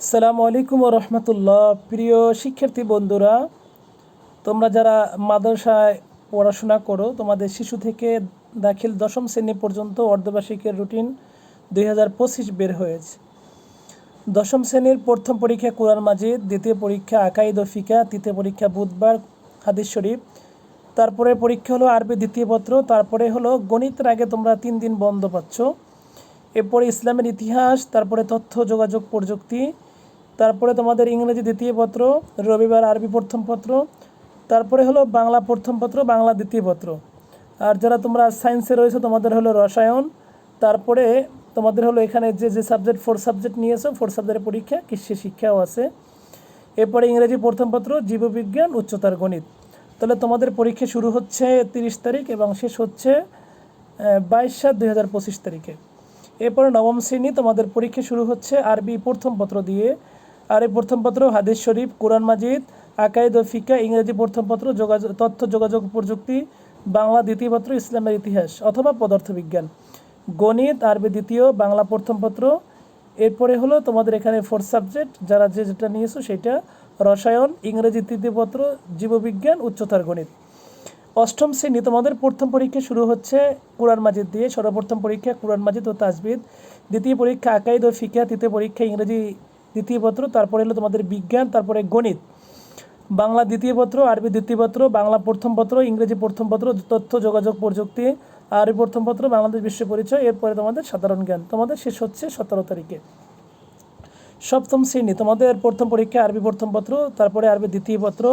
সালামু আলাইকুম রহমতুল্লাহ। প্রিয় শিক্ষার্থী বন্ধুরা, তোমরা যারা মাদ্রাসায় পড়াশোনা করো, তোমাদের শিশু থেকে দাখিল দশম শ্রেণি পর্যন্ত অর্ধবার্ষিকের রুটিন দুই হাজার পঁচিশ বের হয়েছে। দশম শ্রেণির প্রথম পরীক্ষা কোরআন মাজিদ, দ্বিতীয় পরীক্ষা আকাইদ ও ফিকা, তৃতীয় পরীক্ষা বুধবার হাদিস শরীফ। তারপরে পরীক্ষা হলো আরবি দ্বিতীয় পত্র, তারপরে হলো গণিতের আগে তোমরা তিন দিন বন্ধ পাচ্ছ। এরপরে ইসলামের ইতিহাস, তারপরে তথ্য, যোগাযোগ, প্রযুক্তি তারপরে তোমাদের ইংরেজি দ্বিতীয় পত্র, রবিবার আরবি প্রথম পত্র, তারপরে হলো বাংলা প্রথম পত্র, বাংলা দ্বিতীয় পত্র। আর যারা তোমরা সায়েন্সে রয়েছে, তোমাদের হলো রসায়ন, তারপরে তোমাদের হলো এখানে যে যে সাবজেক্ট ফোর সাবজেক্ট নিয়েছো ফোর সাবজেক্টের পরীক্ষা, কৃষি শিক্ষাও আছে। এরপরে ইংরেজি প্রথম পত্র, জীববিজ্ঞান, উচ্চতার গণিত। তাহলে তোমাদের পরীক্ষা শুরু হচ্ছে তিরিশ তারিখ এবং শেষ হচ্ছে বাইশ সাত দুই হাজার পঁচিশ তারিখে। এরপরে নবম শ্রেণি, তোমাদের পরীক্ষা শুরু হচ্ছে আরবি প্রথম পত্র দিয়ে। আর এই প্রথম পত্র, হাদিস শরীফ, কোরআন মাজিদ, আকাইদ ও ফিকা, ইংরেজি প্রথম পত্র যোগাযোগ তথ্য, যোগাযোগ প্রযুক্তি, বাংলা দ্বিতীয় পত্র, ইসলামের ইতিহাস অথবা পদার্থবিজ্ঞান। গণিত, আরবি দ্বিতীয়, বাংলা প্রথম পত্র। এরপরে হলো তোমাদের এখানে ফোর্থ সাবজেক্ট যারা যে যেটা নিয়েছো সেটা রসায়ন, ইংরেজি তৃতীয় পত্র, জীববিজ্ঞান, উচ্চতার গণিত। অষ্টম শ্রেণি তোমাদের প্রথম পরীক্ষা শুরু হচ্ছে কোরআন মাজিদ দিয়ে। সর্বপ্রথম পরীক্ষা কোরআন মাজিদ ও তাজবিদ দ্বিতীয় পরীক্ষা আকাইদ ও ফিকা, তৃতীয় পরীক্ষা ইংরেজি দ্বিতীয় পত্র, তারপরে হলো তোমাদের বিজ্ঞান, তারপরে গণিত। বাংলা দ্বিতীয় পত্র, আরবি দ্বিতীয় পত্র, বাংলা প্রথম পত্র, ইংরেজি প্রথম পত্র, তথ্য, যোগাযোগ, প্রযুক্তি, আরবি প্রথম পত্র, বাংলাদেশ বিশ্ব পরিচয়, এরপরে তোমাদের সাধারণ জ্ঞান। তোমাদের শেষ হচ্ছে সতেরো তারিখে। সপ্তম শ্রেণি, তোমাদের প্রথম পরীক্ষা, আরবি প্রথম পত্র, তারপরে আরবি দ্বিতীয় পত্র,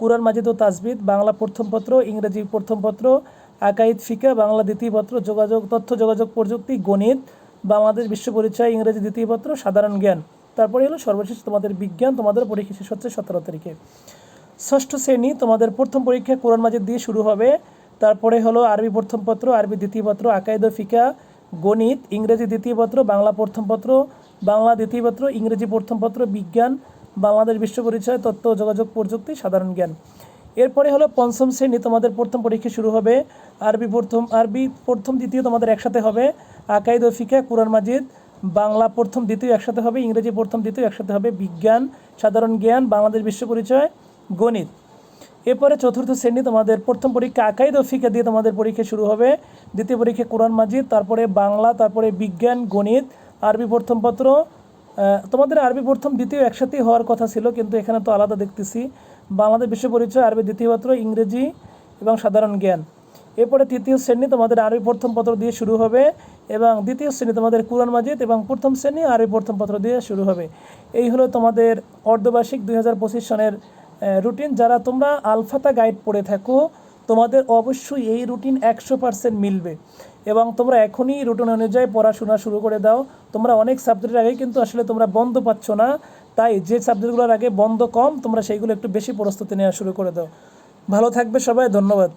কুরআন, মাজিদ ও তাজবিদ, বাংলা প্রথম পত্র, ইংরেজি প্রথম পত্র, আকাইদ, ফিকা, বাংলা দ্বিতীয় পত্র, যোগাযোগ, তথ্য, যোগাযোগ, প্রযুক্তি, গণিত, বাংলাদেশ বিশ্ব পরিচয়, ইংরেজি দ্বিতীয় পত্র, সাধারণ জ্ঞান। তারপরে হলো সর্বশেষ তোমাদের বিজ্ঞান, তোমাদের পরীক্ষা শেষ হচ্ছে সতেরো তারিখে। ষষ্ঠ শ্রেণি তোমাদের প্রথম পরীক্ষা কোরআন মাজিদ দিয়ে শুরু হবে। তারপরে হলো আরবি প্রথম পত্র, আরবি দ্বিতীয় পত্র, আকাইদ ও ফিকা, গণিত, ইংরেজি দ্বিতীয় পত্র, বাংলা প্রথম পত্র, বাংলা দ্বিতীয় পত্র, ইংরেজি প্রথম পত্র, বিজ্ঞান, বাংলাদেশ বিশ্ব পরিচয়, তথ্য, যোগাযোগ, প্রযুক্তি, সাধারণ জ্ঞান। এরপরে হলো পঞ্চম শ্রেণি তোমাদের প্রথম পরীক্ষা শুরু হবে। আরবি প্রথম আরবি প্রথম দ্বিতীয় তোমাদের একসাথে হবে। আকাইদ ফিকা, কোরআন মাজিদ বাংলা প্রথম, দ্বিতীয় একসাথে হবে, ইংরেজি প্রথম, দ্বিতীয় একসাথে হবে, বিজ্ঞান, সাধারণ জ্ঞান, বাংলাদেশ বিশ্ব পরিচয়, গণিত। এরপরে চতুর্থ শ্রেণি তোমাদের, প্রথম পরীক্ষা আকাইদ ও ফিকা দিয়ে তোমাদের পরীক্ষা শুরু হবে। দ্বিতীয় পরীক্ষা কোরআন মাজিদ, তারপরে বাংলা, তারপরে বিজ্ঞান, গণিত, আরবি প্রথম পত্র তোমাদের আরবি প্রথম, দ্বিতীয় একসাথেই হওয়ার কথা ছিল, কিন্তু এখানে তো আলাদা দেখতেছি। বাংলাদেশ বিশ্ব পরিচয়, আরবি দ্বিতীয় পত্র, ইংরেজি এবং সাধারণ জ্ঞান। এরপরে তৃতীয় শ্রেণি তোমাদের আরবি প্রথম পত্র দিয়ে শুরু হবে এবং দ্বিতীয় শ্রেণি তোমাদের কুরআন মাজিদ এবং প্রথম শ্রেণি আরবি প্রথম পত্র দিয়ে শুরু হবে। এই হলো তোমাদের অর্ধবার্ষিক দুই হাজার পঁচিশ সনের রুটিন। যারা তোমরা আলফাতা গাইড পড়ে থাকো, তোমাদের অবশ্যই এই রুটিন একশো পার্সেন্ট মিলবে এবং তোমরা এখনই রুটিন অনুযায়ী পড়াশোনা শুরু করে দাও। তোমরা অনেক সাবজেক্টের আগে কিন্তু আসলে তোমরা বন্ধ পাচ্ছ না, তাই যে সাবজেক্টগুলোর আগে বন্ধ কম, তোমরা সেইগুলো একটু বেশি প্রস্তুতি নেওয়া শুরু করে দাও। ভালো থাকবে সবাই, ধন্যবাদ।